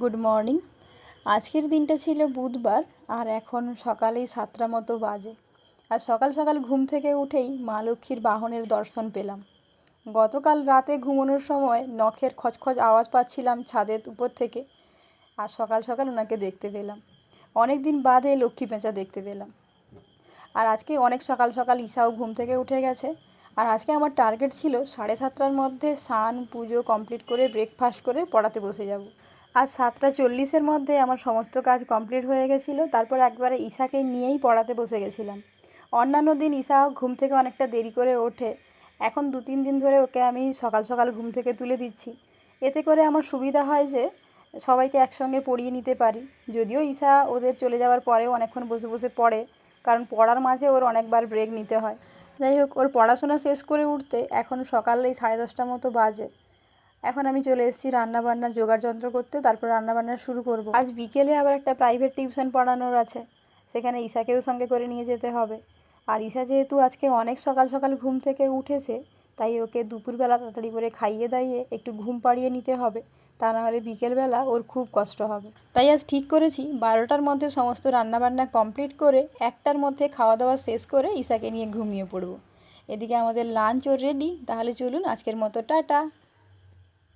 Good morning আজকের দিনটা ছিল বুধবার আর এখন সকালেই সাতটা মতো বাজে। আর সকাল সকাল ঘুম থেকে উঠেই মা লক্ষ্মীর বাহনের দর্শন পেলাম। গতকাল রাতে ঘুমানোর সময় নখের খচখচ আওয়াজ পাচ্ছিলাম ছাদের উপর থেকে আর সকাল সকাল ওনাকে দেখতে পেলাম। অনেক দিন বাদে লক্ষ্মী পেঁচা দেখতে পেলাম। আর আজকে অনেক সকাল সকাল ঈশাও ঘুম থেকে উঠে গেছে। আর আজকে আমার টার্গেট ছিল সাড়ে সাতটার মধ্যে স্নান, পুজো কমপ্লিট করে ব্রেকফাস্ট করে পড়াতে বসে যাব। আর সাতটা চল্লিশের মধ্যে আমার সমস্ত কাজ কমপ্লিট হয়ে গেছিল। তারপর একবারে ঈশাকে নিয়েই পড়াতে বসে গেছিলাম। অন্যান্য দিন ঈশা ঘুম থেকে অনেকটা দেরি করে ওঠে। এখন দু তিন দিন ধরে ওকে আমি সকাল সকাল ঘুম থেকে তুলে দিচ্ছি। এতে করে আমার সুবিধা হয় যে সবাইকে একসঙ্গে পড়িয়ে নিতে পারি। যদিও ঈশা ওদের চলে যাওয়ার পরেও অনেকক্ষণ বসে বসে পড়ে, কারণ পড়ার মাঝে ওর অনেকবার ব্রেক নিতে হয়। যাই হোক, ওর পড়াশোনা শেষ করে উঠতে এখন সকালে সাড়ে দশটা মতো বাজে। এখন আমি চলে এসেছি রান্নাবান্নার যন্ত্র করতে, তারপর রান্নাবান্না শুরু করব। আজ বিকেলে আবার একটা প্রাইভেট টিউশন পড়ানোর আছে, সেখানে ঈশাকেও সঙ্গে করে নিয়ে যেতে হবে। আর ঈশা যেহেতু আজকে অনেক সকাল সকাল ঘুম থেকে উঠেছে, তাই ওকে দুপুরবেলা তাড়াতাড়ি করে খাইয়ে দাইয়ে একটু ঘুম পাড়িয়ে নিতে হবে, তা না হলে বিকেলবেলা ওর খুব কষ্ট হবে। তাই আজ ঠিক করেছি, বারোটার মধ্যে সমস্ত রান্নাবান্না কমপ্লিট করে একটার মধ্যে খাওয়া দাওয়া শেষ করে ঈশাকে নিয়ে ঘুমিয়ে পড়ব। এদিকে আমাদের লাঞ্চও রেডি তাহলে চলুন আজকের মতো, টাটা!